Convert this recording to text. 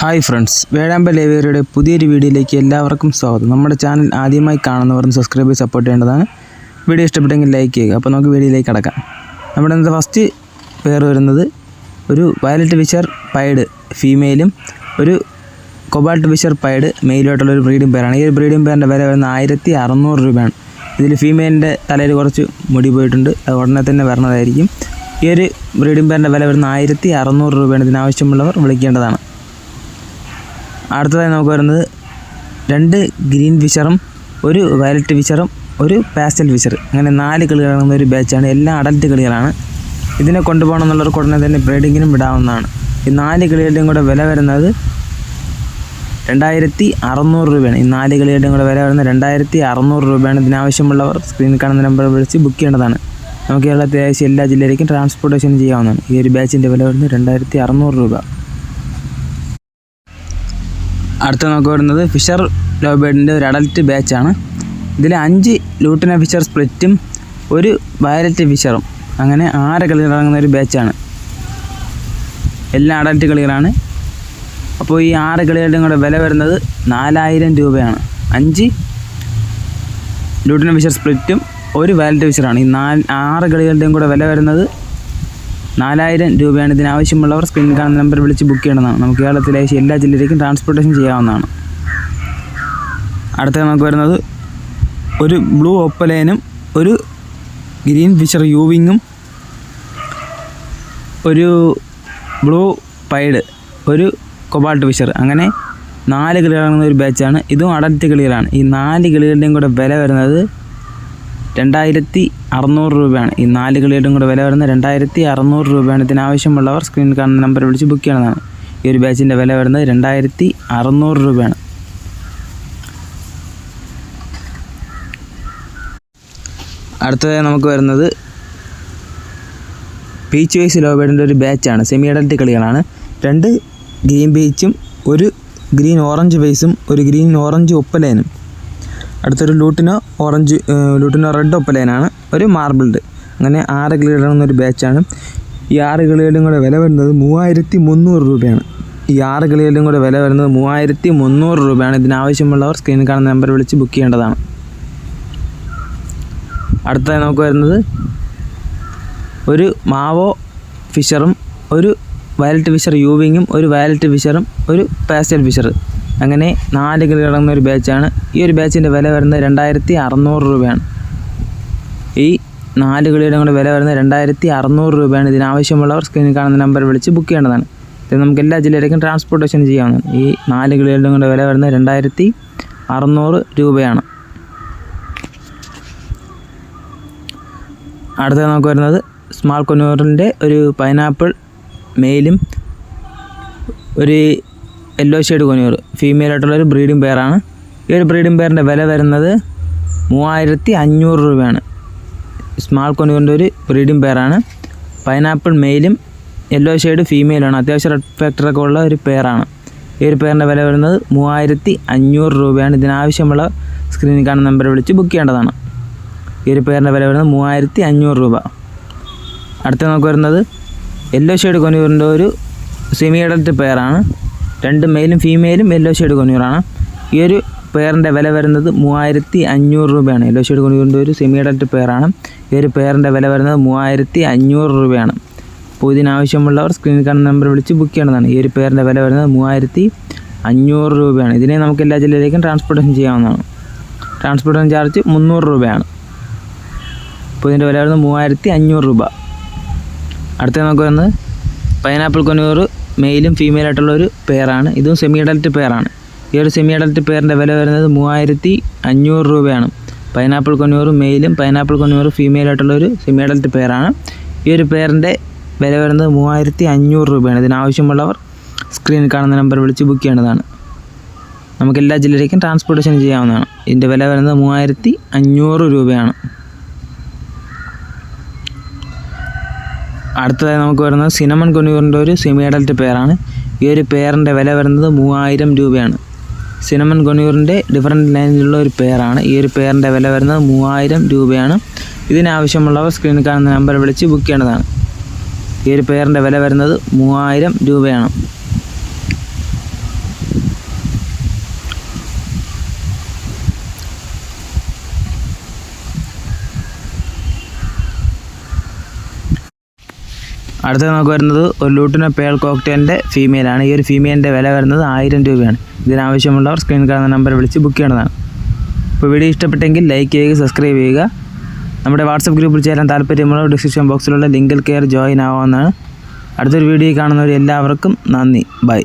Hi friends വേഴാമ്പ ലേവിയറുടെ പുതിയൊരു വീഡിയോയിലേക്ക് എല്ലാവർക്കും സ്വാഗതം. നമ്മുടെ ചാനൽ ആദ്യമായി കാണുന്നവരും സബ്സ്ക്രൈബ് ചെയ്ത് സപ്പോർട്ട് ചെയ്യേണ്ടതാണ്. വീഡിയോ ഇഷ്ടപ്പെട്ടെങ്കിൽ ലൈക്ക് ചെയ്യുക. അപ്പോൾ നമുക്ക് വീഡിയോയിലേക്ക് കടക്കാം. നമ്മുടെ ഇന്നത്തെ ഫസ്റ്റ് പേർ വരുന്നത് ഒരു വയലറ്റ് വിഷർ പൈഡ് ഫീമെയിലും ഒരു കൊബാൾട്ട് വിഷർ പൈഡ് മെയിലുമായിട്ടുള്ള ഒരു ബ്രീഡിംഗ് പേരാണ് ഈ ഒരു ബ്രീഡിംഗ് പേരിന്റെ വില വരുന്നത് ആയിരത്തി അറുന്നൂറ് രൂപയാണ്. ഇതിൽ ഫീമെയിലിന്റെ തലയിൽ കുറച്ച് മുടി പോയിട്ടുണ്ട്. അത് ഉടനെ തന്നെ വരണതായിരിക്കും. ഈ ഒരു ബ്രീഡിംഗ് പേരിന്റെ വില വരുന്നത് ആയിരത്തി അറുന്നൂറ് രൂപയാണ്. ഇതിനാവശ്യമുള്ളവർ വിളിക്കേണ്ടതാണ്. അടുത്തതായി നമുക്ക് വരുന്നത് രണ്ട് ഗ്രീൻ ഫിഷറും ഒരു വയലറ്റ് ഫിഷറും ഒരു പാസ്റ്റൽ ഫിഷർ അങ്ങനെ നാല് കളികളാണ് ഒരു ബാച്ചാണ്. എല്ലാം അഡൽറ്റ് കളികളാണ്. ഇതിനെ കൊണ്ടുപോകണം എന്നുള്ളവർക്ക് ഉടനെ തന്നെ ബ്രീഡിങ്ങിനും വിടാവുന്നതാണ്. ഈ നാല് കളികളുടെയും കൂടെ വില വരുന്നത് രണ്ടായിരത്തി അറുന്നൂറ് രൂപയാണ്. ഈ നാല് കളികളുടെയും കൂടെ വില വരുന്നത് രണ്ടായിരത്തി അറുന്നൂറ് രൂപയാണ്. ഇതിനാവശ്യമുള്ളവർ സ്ക്രീനിൽ കാണുന്ന നമ്പർ വിളിച്ച് ബുക്ക് ചെയ്യേണ്ടതാണ്. നമുക്ക് അത്യാവശ്യം എല്ലാ ജില്ലയിലേക്കും ട്രാൻസ്പോർട്ടേഷൻ ചെയ്യാവുന്നതാണ്. ഈ ഒരു ബാച്ചിന്റെ വില വരുന്നത് രണ്ടായിരത്തി അറുന്നൂറ് രൂപ. അടുത്ത നമുക്ക് വരുന്നത് ഫിഷർ ലോബേഡിന്റെ ഒരു അഡൽറ്റ് ബാച്ചാണ് ഇതിൽ അഞ്ച് ലൂട്ടിന ഫിഷർ സ്പ്ലിറ്റും ഒരു വയലറ്റ് ഫിഷറും. അങ്ങനെ ആറ് കളികളിറങ്ങുന്ന ഒരു ബാച്ചാണ് എല്ലാം അഡൽറ്റ് കളികളാണ്. അപ്പോൾ ഈ ആറ് കളികളുടെയും കൂടെ വില വരുന്നത് നാലായിരം രൂപയാണ്. അഞ്ച് ലൂട്ടിന ഫിഷർ സ്പ്ലിറ്റും ഒരു വയലറ്റ് ഫിഷറാണ്. ഈ നാല് ആറ് കളികളുടെയും കൂടെ വില വരുന്നത് നാലായിരം രൂപയാണ് ഇതിനാവശ്യമുള്ളവർ സ്ക്രീൻ കാണുന്ന നമ്പർ വിളിച്ച് ബുക്ക് ചെയ്യേണ്ടതാണ് നമുക്ക് കേരളത്തിലെ എല്ലാ ജില്ലയിലേക്കും ട്രാൻസ്പോർട്ടേഷൻ ചെയ്യാവുന്നതാണ്. അടുത്ത നമുക്ക് വരുന്നത് ഒരു ബ്ലൂ ഒപ്പലേനും ഒരു ഗ്രീൻ ഫിഷർ യൂവിങ്ങും ഒരു ബ്ലൂ പൈഡ് ഒരു കൊബാൾട്ട് ഫിഷർ അങ്ങനെ നാല് കിളികളാണ് ഒരു ബാച്ചാണ് ഇതും അഡൽറ്റ് കിളികളാണ്. ഈ നാല് കിളികളുടെയും കൂടെ വില വരുന്നത് രണ്ടായിരത്തി അറുന്നൂറ് രൂപയാണ്. ഈ നാല് കളിയുടെയും കൂടെ വില വരുന്നത് രണ്ടായിരത്തി അറുന്നൂറ് രൂപയാണ്. ഇതിനാവശ്യമുള്ളവർ സ്ക്രീൻ കാണുന്ന നമ്പർ വിളിച്ച് ബുക്ക് ചെയ്യണതാണ്. ഈ ഒരു ബാച്ചിന്റെ വില വരുന്നത് രണ്ടായിരത്തി അറുന്നൂറ് രൂപയാണ്. അടുത്തതായി നമുക്ക് വരുന്നത് ബീച്ച് വൈസ് ലോബേഡിന്റെ ഒരു ബാച്ചാണ് സെമി അഡൽറ്റ് കളികളാണ്. രണ്ട് ഗ്രീൻ ബീച്ചും ഒരു ഗ്രീൻ ഓറഞ്ച് ബേസും ഒരു ഗ്രീൻ ഓറഞ്ച് ഒപ്പലേനും അടുത്തൊരു ലൂട്ടിനോ ഓറഞ്ച് ലൂട്ടിനോ റെഡ് ഒപ്പലേനാണ് ഒരു മാർബിൾഡ്. അങ്ങനെ ആറ് കിളിയിടുന്ന ഒരു ബാച്ചാണ്. ഈ ആറ് ഗ്ലേഡും കൂടെ വില വരുന്നത് മൂവായിരത്തി മുന്നൂറ് രൂപയാണ്. ഈ ആറ് ഗ്ലേഡും കൂടെ വില വരുന്നത് മൂവായിരത്തി മുന്നൂറ് രൂപയാണ്. ഇതിനാവശ്യമുള്ളവർ സ്ക്രീനിൽ കാണുന്ന നമ്പർ വിളിച്ച് ബുക്ക് ചെയ്യേണ്ടതാണ്. അടുത്തതായി നമുക്ക് വരുന്നത് ഒരു മാവോ ഫിഷറും ഒരു വയലറ്റ് ഫിഷർ യൂവിങ്ങും ഒരു വയലറ്റ് ഫിഷറും ഒരു പാസ്റ്റൽ ഫിഷർ അങ്ങനെ നാല് കിലോ കിടങ്ങുന്ന ഒരു ബാച്ചാണ്. ഈ ഒരു ബാച്ചിന്റെ വില വരുന്നത് രണ്ടായിരത്തി അറുന്നൂറ് രൂപയാണ്. ഈ നാല് കിളിയുടെ കൂടെ വില വരുന്നത് രണ്ടായിരത്തി അറുന്നൂറ് രൂപയാണ് ഇതിനാവശ്യമുള്ളവർ സ്ക്രീനിൽ കാണുന്ന നമ്പർ വിളിച്ച് ബുക്ക് ചെയ്യേണ്ടതാണ്. ഇത് നമുക്ക് എല്ലാ ജില്ലയിലേക്കും ട്രാൻസ്പോർട്ടേഷൻ ചെയ്യാവുന്നതാണ്. ഈ നാല് കിളികളുടെ കൂടെ വില വരുന്നത് രണ്ടായിരത്തി അറുന്നൂറ് രൂപയാണ്. അടുത്ത നമുക്ക് വരുന്നത് സ്മാൾ കൊന്നൂറിന്റെ ഒരു പൈനാപ്പിൾ മെയിലും ഒരു യെല്ലോ ഷെയ്ഡ് കൊനിയൂർ ഫീമെയിൽ ആയിട്ടുള്ള ഒരു ബ്രീഡിംഗ് പെയറാണ് ഈ ഒരു ബ്രീഡിംഗ് പെയറിന്റെ വില വരുന്നത് മൂവായിരത്തി അഞ്ഞൂറ് രൂപയാണ് സ്മാൾ കൊനിയൂറിന്റെ ഒരു ബ്രീഡിംഗ് പെയറാണ് പൈനാപ്പിൾ മെയിലും യെല്ലോ ഷെയ്ഡ് ഫീമെയിലാണ് അത്യാവശ്യം റെഡ് ഫാക്ടറൊക്കെ ഉള്ള ഒരു പെയറാണ് ഈ ഒരു പെയറിന്റെ വില വരുന്നത് മൂവായിരത്തി അഞ്ഞൂറ് രൂപയാണ്. ഇതിനാവശ്യമുള്ള സ്ക്രീനിൽ കാണുന്ന നമ്പർ വിളിച്ച് ബുക്ക് ചെയ്യേണ്ടതാണ്. ഈ ഒരു പേരിന്റെ വില വരുന്നത് മൂവായിരത്തി അഞ്ഞൂറ് രൂപ. അടുത്ത നമുക്ക് വരുന്നത് യെല്ലോ ഷെയ്ഡ് കൊനിയൂറിന്റെ ഒരു സെമി അഡൽറ്റ് പെയറാണ് രണ്ട് മെയിലും ഫീമെയിലും യെല്ലോ ഷെയ്ഡ് കൊന്നൂറാണ് ഈ ഒരു പെയറിന്റെ വില വരുന്നത് മൂവായിരത്തി അഞ്ഞൂറ് രൂപയാണ്. യെല്ലോ ഷെയ്ഡ് കൊന്നൂറിന്റെ ഒരു സെമി അഡൽറ്റ് പെയറാണ് ഈ ഒരു പെയറിന്റെ വില വരുന്നത് മൂവായിരത്തി അഞ്ഞൂറ് രൂപയാണ്. അപ്പോൾ ഇതിനാവശ്യമുള്ളവർ സ്ക്രീനിൽ കാണുന്ന നമ്പർ വിളിച്ച് ബുക്ക് ചെയ്യേണ്ടതാണ് ഈ ഒരു പെയറിന്റെ വില വരുന്നത് മൂവായിരത്തി അഞ്ഞൂറ് രൂപയാണ്. ഇതിനെ നമുക്ക് എല്ലാ ജില്ലയിലേക്കും ട്രാൻസ്പോർട്ടേഷൻ ചെയ്യാവുന്നതാണ്. ട്രാൻസ്പോർട്ടേഷൻ ചാർജ് മുന്നൂറ് രൂപയാണ്. അപ്പോൾ ഇതിന്റെ വില വരുന്നത് മൂവായിരത്തി അഞ്ഞൂറ് രൂപ. അടുത്ത നമുക്ക് വരുന്നത് പൈനാപ്പിൾ കൊന്നൂറ് മെയിലും ഫീമെയിൽ ആയിട്ടുള്ള ഒരു പെയറാണ് ഇതും സെമി അഡൽറ്റ് പെയറാണ് ഈ ഒരു സെമി അഡൽറ്റ് പെയറിന്റെ വില വരുന്നത് മൂവായിരത്തി അഞ്ഞൂറ് രൂപയാണ് പൈനാപ്പിൾ കൊന്നൂറ് മെയിലും പൈനാപ്പിൾ കൊന്നൂറ് ഫീമെയിൽ ആയിട്ടുള്ള ഒരു സെമി അഡൽറ്റ് പെയറാണ് ഈ ഒരു പെയറിന്റെ വില വരുന്നത് മൂവായിരത്തി അഞ്ഞൂറ് രൂപയാണ് ഇതിനാവശ്യമുള്ളവർ സ്ക്രീനിൽ കാണുന്ന നമ്പർ വിളിച്ച് ബുക്ക് ചെയ്യേണ്ടതാണ്. നമുക്ക് എല്ലാ ജില്ലയിലേക്കും ട്രാൻസ്പോർട്ടേഷൻ ചെയ്യാവുന്നതാണ്. ഇതിന്റെ വില വരുന്നത് മൂവായിരത്തി അഞ്ഞൂറ് രൂപയാണ്. അടുത്തതായി നമുക്ക് വരുന്നത് സിനമൺ കൊന്നൂറിന്റെ ഒരു സെമി അഡൽറ്റ് പെയറാണ് ഈ ഒരു പെയറിന്റെ വില വരുന്നത് മൂവായിരം രൂപയാണ്. സിനമൺ കൊന്നൂറിന്റെ ഡിഫറെന്റ് ലൈനിലുള്ള ഒരു പെയറാണ് ഈ ഒരു പെയറിന്റെ വില വരുന്നത് മൂവായിരം രൂപയാണ്. ഇതിനാവശ്യമുള്ളവർ സ്ക്രീനിൽ കാണുന്ന നമ്പർ വിളിച്ച് ബുക്ക് ചെയ്യേണ്ടതാണ്. ഈ ഒരു പെയറിന്റെ വില വരുന്നത് മൂവായിരം രൂപയാണ്. അടുത്തത് നമുക്ക് വരുന്നത് ഒരു ലൂട്ടിന പേൾ കോക്ടെയിലിന്റെ ഫീമെയിലാണ്. ഈ ഒരു ഫീമെയിലിന്റെ വില വരുന്നത് ആയിരം രൂപയാണ്. ഇതിനാവശ്യമുള്ളവർ സ്ക്രീൻ കാണുന്ന നമ്പർ വിളിച്ച് ബുക്ക് ചെയ്യേണ്ടതാണ് ഇപ്പോൾ വീഡിയോ ഇഷ്ടപ്പെട്ടെങ്കിൽ ലൈക്ക് ചെയ്യുക സബ്സ്ക്രൈബ് ചെയ്യുക. നമ്മുടെ വാട്സപ്പ് ഗ്രൂപ്പിൽ ചേരാൻ താല്പര്യമുള്ള ഡിസ്ക്രിപ്ഷൻ ബോക്സിലുള്ള ലിങ്കിൽ കയറി ജോയിൻ ആവാവുന്നതാണ് അടുത്തൊരു വീഡിയോ കാണുന്നവർ എല്ലാവർക്കും നന്ദി. ബൈ